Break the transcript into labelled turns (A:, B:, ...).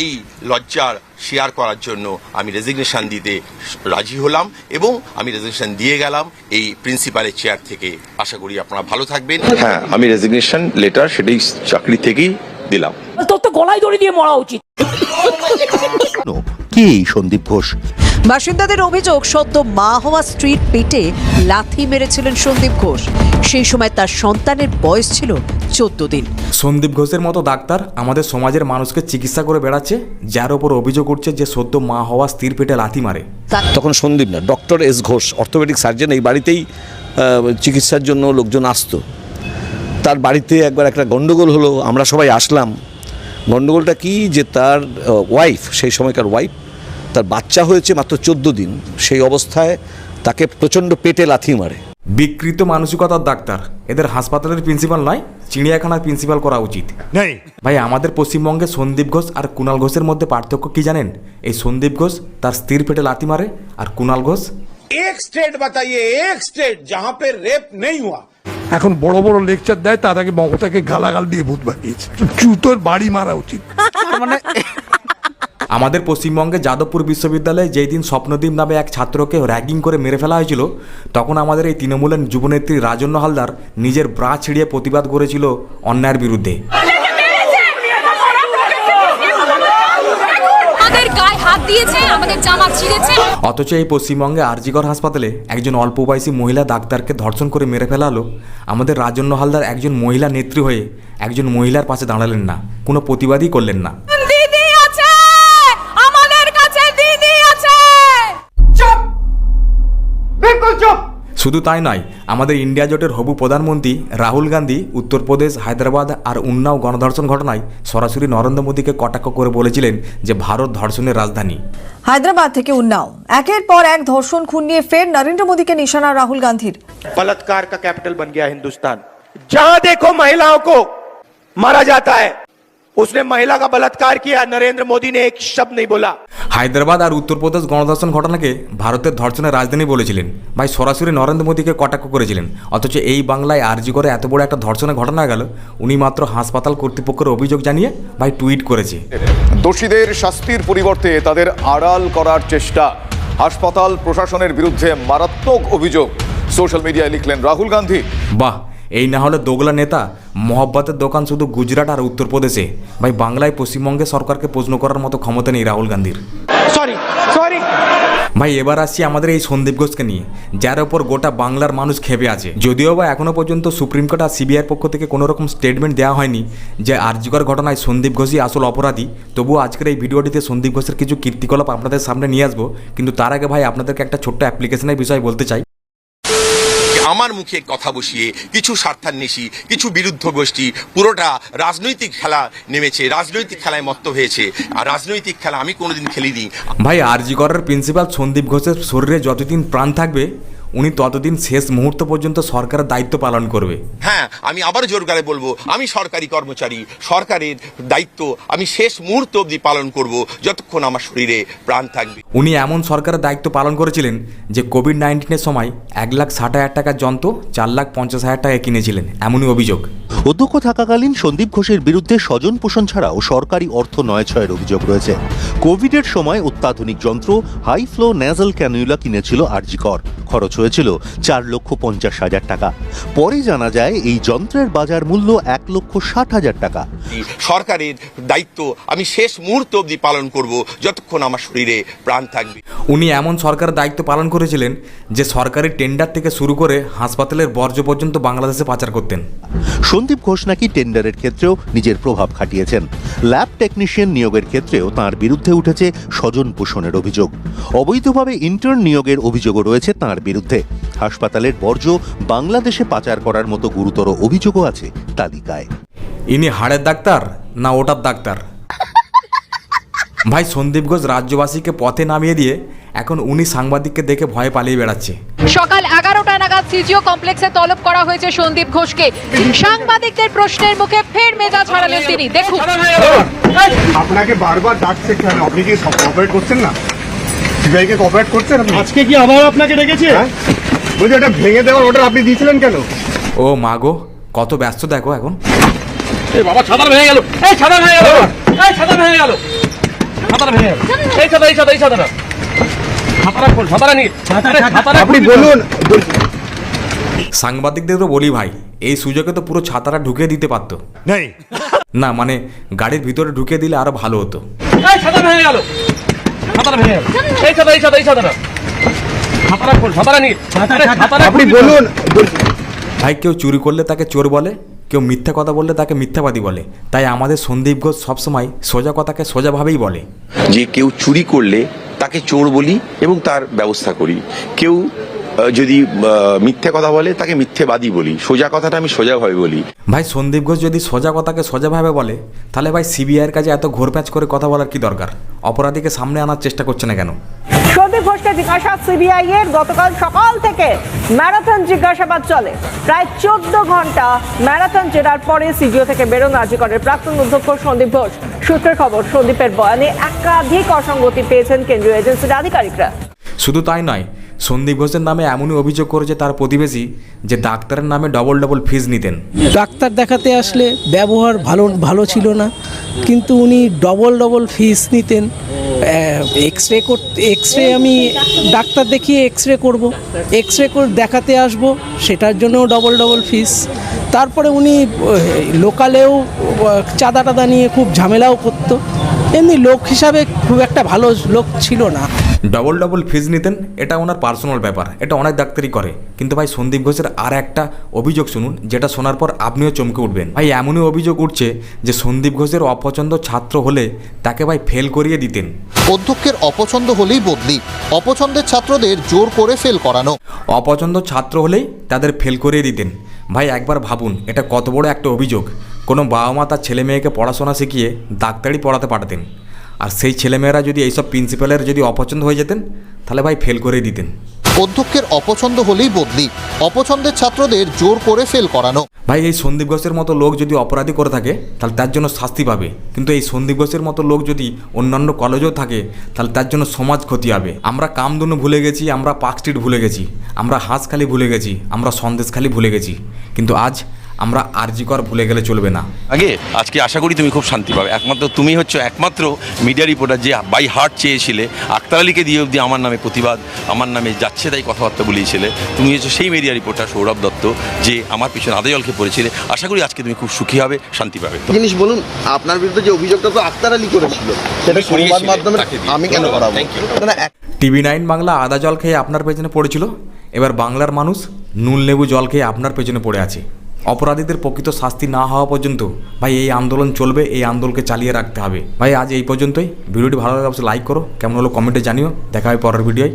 A: এই লজ্জার শেয়ার করার জন্য আমি রেজিগনেশন দিতে রাজি হলাম এবং আমি রেজিগনেশন দিয়ে গেলাম এই প্রিন্সিপালের চেয়ার থেকে। আশা করি আপনারা ভালো থাকবেন। হ্যাঁ আমি রেজিগনেশন লেটার সেটাই চাকরি থেকেই দিলাম।
B: তোর তো গলায় দড়ি দিয়ে মরা উচিত।
C: কে এই সন্দীপ ঘোষ?
D: বাসিন্দাদের অভিযোগ সদ্য মা হওয়া স্ত্রীর পেটে লাথি মেরেছিলেন সন্দীপ ঘোষ। সেই সময় তার সন্তানের বয়স ছিল চোদ্দ দিন।
E: সন্দীপ ঘোষের মতো ডাক্তার আমাদের সমাজের মানুষকে চিকিৎসা করে বেড়াচ্ছে যার ওপর অভিযোগ উঠছে যে সদ্য মা হওয়া স্ত্রীর পেটে লাথি মারে।
F: তখন সন্দীপ না doctor S Ghosh orthopaedic surgeon এই বাড়িতেই চিকিৎসার জন্য লোকজন আসতো। তার বাড়িতে একবার একটা গন্ডগোল হলো আমরা সবাই আসলাম। গন্ডগোলটা কি যে তার ওয়াইফ সেই সময়কার ওয়াইফ তার বাচ্চা হয়েছে মাত্র চোদ্দ দিন সেই অবস্থায় তাকে প্রচণ্ড পেটে লাথি মারে।
E: বিকৃত মানসিকতার ডাক্তার। এদের হাসপাতালের প্রিন্সিপাল নয় চিড়িয়াখানার প্রিন্সিপাল করা উচিত। ভাই আমাদের পশ্চিমবঙ্গে সন্দীপ ঘোষ আর কুণাল ঘোষের মধ্যে পার্থক্য কি জানেন? এই সন্দীপ ঘোষ তার স্ত্রীর পেটে লাথি মারে আর কুণাল ঘোষ
G: এক স্টেট বাতাইয়ে এক স্টেট যাহা পে রেপ নেই হুয়া।
H: এখন বড় বড় লেকচার দেয় তার আগে মমতাকে গালাগাল দিয়ে ভূত বানিয়েছে। জুতোর বাড়ি মারা উচিত।
E: মানে আমাদের পশ্চিমবঙ্গে যাদবপুর বিশ্ববিদ্যালয়ে যেই দিন স্বপ্নদীপ নামে এক ছাত্রকে র্যাগিং করে মেরে ফেলা হয়েছিল তখন আমাদের এই তৃণমূলের যুবনেত্রী রাজন্য হালদার নিজের ব্রা ছিঁড়িয়ে প্রতিবাদ করেছিল অন্যায়ের বিরুদ্ধে।
I: আমাদের গায়ে হাত দিয়েছে আমাদের জামা ছিঁড়েছে।
E: অথচ এই পশ্চিমবঙ্গে আরজিগড় হাসপাতালে একজন অল্প বয়সী মহিলা ডাক্তারকে ধর্ষণ করে মেরে ফেলা হলো আমাদের রাজন্য হালদার একজন মহিলা নেত্রী হয়ে একজন মহিলার পাশে দাঁড়ালেন না কোনো প্রতিবাদই করলেন না। শুধু তাই নয় আমাদের ইন্ডিয়া জোটের হবু প্রধানমন্ত্রী রাহুল গান্ধী উত্তরপ্রদেশ হায়দ্রাবাদ আর উন্নাও গণধর্ষণ ঘটনায় সরাসরি নরেন্দ্র মোদীকে কটাক্ষ করে বলেছিলেন যে ভারত ধর্ষণের রাজধানী
D: হায়দ্রাবাদ থেকে উন্নাও একের পর এক ধর্ষণ খুন নিয়ে ফের নরেন্দ্র মোদীকে নিশানা রাহুল গান্ধীর
G: बलात्कार का कैपिटल बन गया हिंदुस्तान जहां देखो महिलाओं को मारा जाता है उसने महिला का बलात्कार किया नरेंद्र मोदी ने एक शब्द नहीं बोला
E: হায়দ্রাবাদ আর উত্তরপ্রদেশ গণধর্ষণ ঘটনাকে ভারতের ধর্ষণের রাজধানী বলেছিলেন। ভাই সরাসরি নরেন্দ্র মোদীকে কটাক্ষ করেছিলেন। অথচ এই বাংলায় আরজি করে এত বড় একটা ধর্ষণের ঘটনা গেল উনি মাত্র হাসপাতাল কর্তৃপক্ষের অভিযোগ জানিয়ে ভাই টুইট করেছে।
J: দোষীদের শাস্তির পরিবর্তে তাদের আড়াল করার চেষ্টা। হাসপাতাল প্রশাসনের বিরুদ্ধে মারাত্মক অভিযোগ। সোশ্যাল মিডিয়ায় লিখলেন রাহুল গান্ধী।
E: বাহ এই না হলে দোগলা নেতা মহব্বতের দোকান শুধু গুজরাট আর উত্তরপ্রদেশে। ভাই বাংলায় পশ্চিমবঙ্গে সরকারকে প্রশ্ন করার মতো ক্ষমতা নেই রাহুল গান্ধীর।
G: সরি
E: ভাই, এবার আসছি আমাদের এই সন্দীপ ঘোষকে নিয়ে, যার ওপর গোটা বাংলার মানুষ খেপে আছে। যদিও বা এখনও পর্যন্ত সুপ্রিম কোর্ট আর সিবিআইয়ের পক্ষ থেকে কোনো রকম স্টেটমেন্ট দেওয়া হয়নি যে আর্যকর ঘটনায় সন্দীপ ঘোষই আসল অপরাধী। তবুও আজকের এই ভিডিওটিতে সন্দীপ ঘোষের কিছু কীর্তিকলাপ আপনাদের সামনে নিয়ে আসব। কিন্তু তার আগে ভাই, আপনাদেরকে একটা ছোট্ট অ্যাপ্লিকেশনের বিষয়ে বলতে চাই।
A: আমার মুখে কথা বসিয়ে কিছু স্বার্থান্বেষী, কিছু বিরুদ্ধ গোষ্ঠী পুরোটা রাজনৈতিক খেলা নেমেছে, রাজনৈতিক খেলায় মত্ত হয়েছে। আর রাজনৈতিক খেলা আমি কোনোদিন খেলিনি।
E: ভাই আরজিকরের প্রিন্সিপাল সন্দীপ ঘোষের শরীরে যতদিন প্রাণ থাকবে উনি ততদিন শেষ মুহূর্ত পর্যন্ত সরকারের দায়িত্ব পালন করবে।
A: হ্যাঁ আমি আবার জোর করে বলব আমি সরকারি কর্মচারী সরকারের দায়িত্ব আমি শেষ মুহূর্ত অবধি পালন করব যতক্ষণ আমার শরীরে প্রাণ থাকবে।
E: উনি এমন সরকারের দায়িত্ব পালন করেছিলেন যে কোভিড নাইন্টিনের সময় এক লাখ ষাট হাজার টাকার যন্ত্র চার লাখ পঞ্চাশ হাজার টাকায় কিনেছিলেন এমনই অভিযোগ।
C: অধ্যক্ষ থাকাকালীন সন্দীপ ঘোষের বিরুদ্ধে স্বজন পোষণ ছাড়াও সরকারি অর্থ নয় ছয়ের অভিযোগ রয়েছে। কোভিডের সময় অত্যাধুনিক যন্ত্র হাই ফ্লো ন্যাজাল ক্যানুলা কিনেছিল আরজিকর খরচ হয়েছিল চার লক্ষ পঞ্চাশ হাজার টাকা। পরে জানা যায় এই যন্ত্রের বাজার মূল্য এক লক্ষ ষাট হাজার টাকা।
A: সরকারের দায়িত্ব আমি শেষ মুহূর্ত অবধি পালন করব যতক্ষণ আমার শরীরে প্রাণ থাকবে।
E: উনি এমন সরকারের দায়িত্ব পালন করেছিলেন যে সরকারি টেন্ডার থেকে শুরু করে হাসপাতালের বর্জ্য পর্যন্ত বাংলাদেশে পাচার করতেন।
C: সন্দীপ ঘোষ নাকি টেন্ডারের ক্ষেত্রেও নিজের প্রভাব খাটিয়েছেন। ল্যাব টেকনিশিয়ান নিয়োগের ক্ষেত্রেও তার বিরুদ্ধে উঠেছে স্বজন পোষণের অভিযোগ। অবৈধভাবে ইন্টার্ন নিয়োগের অভিযোগও রয়েছে তার বিরুদ্ধে। হাসপাতালের বর্জ্য বাংলাদেশে পাচার করার মতো গুরুতর অভিযোগও আছে তালিকায়।
E: ইনি হাড়ের ডাক্তার না ওটার ডাক্তার? ভাই সন্দীপ ঘোষ রাজ্যবাসীকে পথে নামিয়ে দিয়ে এখন উনি সাংবাদিককে দেখে ভয়ে পালিয়ে বেড়াচ্ছে।
I: সকাল এগারোটা নাগাদ সিজিও কমপ্লেক্সে তলব করা হয়েছে সন্দীপ ঘোষকে। সাংবাদিকদের প্রশ্নের মুখে ফের মেজাজ হারালেন তিনি। দেখুন।
H: আপনাকে বারবার ডাকছে কেন? আপনি কি কোঅপারেট করছেন না? সিবিআইকে কোঅপারেট করছেন আপনি?
G: আজকে কি আবার আপনাকে ডেকেছে?
H: হ্যাঁ? বলছি ওটা ভেঙে দেওয়ার অর্ডার আপনি দিয়েছিলেন কেন?
E: ও মা গো কত ব্যস্ত দেখো এখন।
G: বাবা ছাতা ভেঙে গেল। এই ছাতা ভেঙে গেল। এই ছাতা ভেঙে গেল
H: আপনি বলুন।
E: সাংবাদিকদেরও বলি ভাই এই সুযোগে তো পুরো ছাতাটা ঢুকিয়ে দিতে পারতো।
H: নেই।
E: না মানে গাড়ির ভিতরে ঢুকে দিলে আরও ভালো হতো।
H: আপনি বলুন।
E: ভাই কেউ চুরি করলে তাকে চোর বলে কেউ মিথ্যা কথা বললে তাকে মিথ্যাবাদী বলে। তাই আমাদের সন্দীপ ঘোষ সবসময় সোজা কথাকে সোজাভাবেই বলে।
A: যে কেউ চুরি করলে তাকে চোর বলি এবং তার ব্যবস্থা করি। কেউ যদি মিথ্যে কথা বলে তাকে মিথ্যে মিথ্যেবাদী বলি। সোজা কথাটা আমি সোজাভাবে বলি।
E: ভাই সন্দীপ ঘোষ যদি সোজা কথাকে সোজাভাবে বলে তাহলে ভাই সিবিআইয়ের কাছে এত ঘোরপ্যাচ করে কথা বলার কি দরকার? অপরাধীকে সামনে আনার চেষ্টা করছে না কেন?
K: সন্দীপ ঘোষকে জিজ্ঞাসা সিবিআই এর গতকাল সকাল থেকে ম্যারাথন জিজ্ঞাসাবাদ চলে। প্রায় চোদ্দ ঘণ্টা ম্যারাথন জেরার পরে সিজিও থেকে বেরোন আজিকরের প্রাক্তন অধ্যক্ষ সন্দীপ ঘোষ। সূত্রের খবর সন্দীপের বয়ানে একাধিক অসঙ্গতি পেয়েছেন কেন্দ্রীয় এজেন্সির আধিকারিকরা।
E: শুধু তাই নয় সন্দীপ ঘোষের নামে এমনই অভিযোগ করেছে তার প্রতিবেশী যে ডাক্তারের নামে ডবল ডবল ফিস নিতেন।
L: ডাক্তার দেখাতে আসলে ব্যবহার ভালো ভালো ছিল না, কিন্তু উনি ডবল ডবল ফিস নিতেন। এক্স রে করতে এক্স রে আমি ডাক্তার দেখিয়ে এক্স রে করব। এক্স রে করে দেখাতে আসব, সেটার জন্যও ডবল ডবল ফিস তারপরে উনি লোকালেও চাঁদা টাদা নিয়ে খুব ঝামেলাও করতো। এমনি লোক হিসাবে খুব একটা ভালো লোক ছিল না।
E: ডবল ডবল ফিজ নিতেন এটা ওনার পার্সোনাল ব্যাপার এটা অনেক ডাক্তারই করে। কিন্তু ভাই সন্দীপ ঘোষের আর একটা অভিযোগ শুনুন যেটা শোনার পর আপনিও চমকে উঠবেন। ভাই এমনই অভিযোগ উঠছে যে সন্দীপ ঘোষের অপছন্দ ছাত্র হলে তাকে ভাই ফেল করিয়ে দিতেন।
M: অধ্যক্ষের অপছন্দ হলেই বদলি অপছন্দের ছাত্রদের জোর করে ফেল করানো।
E: অপছন্দ ছাত্র হলেই তাদের ফেল করিয়ে দিতেন। ভাই একবার ভাবুন এটা কত বড় একটা অভিযোগ। কোনো বাবা মা তার ছেলে মেয়েকে পড়াশোনা শিখিয়ে ডাক্তারি পড়াতে পাঠাতেন আর সেই ছেলেমেয়েরা যদি এইসব প্রিন্সিপালের যদি অপছন্দ হয়ে যেতেন তাহলে ভাই ফেল করে দিতেন।
M: অধ্যক্ষের অপছন্দ হলেই বদলি অপছন্দের ছাত্রদের জোর করে ফেল করানো।
E: ভাই এই সন্দীপ ঘোষের মতো লোক যদি অপরাধী করে থাকে তাহলে তার জন্য শাস্তি পাবে। কিন্তু এই সন্দীপ ঘোষের মতো লোক যদি অন্যান্য কলেজেও থাকে তাহলে তার জন্য সমাজ ক্ষতি হবে। আমরা কামদুনু ভুলে গেছি আমরা পার্ক স্ট্রিট ভুলে গেছি আমরা হাঁসখালি ভুলে গেছি আমরা সন্দেশখালি ভুলে গেছি। কিন্তু আজ আমরা আরজিকর ভুলে গেলে চলবে না।
A: আগে আজকে আশা করি তুমি খুব শান্তি পাবে। একমাত্র তুমি হচ্ছে একমাত্র মিডিয়া রিপোর্টার যে বাই হার্ট চেয়েছিলে আক্তার আলীকে দিয়ে অবধি আমার নামে প্রতিবাদ আমার নামে যাচ্ছে তাই কথাবার্তা বলিয়েছিলে। তুমি হচ্ছে সেই মিডিয়া রিপোর্টার সৌরভ দত্ত যে আমার পিছনে আদে জলকে পড়েছিলে। আশা করি আজকে তুমি খুব সুখী হবে শান্তি পাবে।
M: জিনিস বলুন আপনার বিরুদ্ধে যে অভিযোগটা তো আক্তার আলী করেছিল সেটা সংবাদ মাধ্যমে আমি কেন করাবো?
E: টিভি নাইন বাংলা আদা জল খেয়ে আপনার পেছনে পড়েছিল এবার বাংলার মানুষ নুন লেবু জল খেয়ে আপনার পেছনে পড়ে আছে। অপরাধীদের প্রকৃত শাস্তি না হওয়া পর্যন্ত ভাই, এই আন্দোলন চলবে, এই আন্দোলনকে চালিয়ে রাখতে হবে। ভাই, আজ এই পর্যন্তই। ভিডিওটি ভালো লাগলে অবশ্যই লাইক করো। কেমন হলো কমেন্টে জানিও। দেখা হয় পরের ভিডিওয়।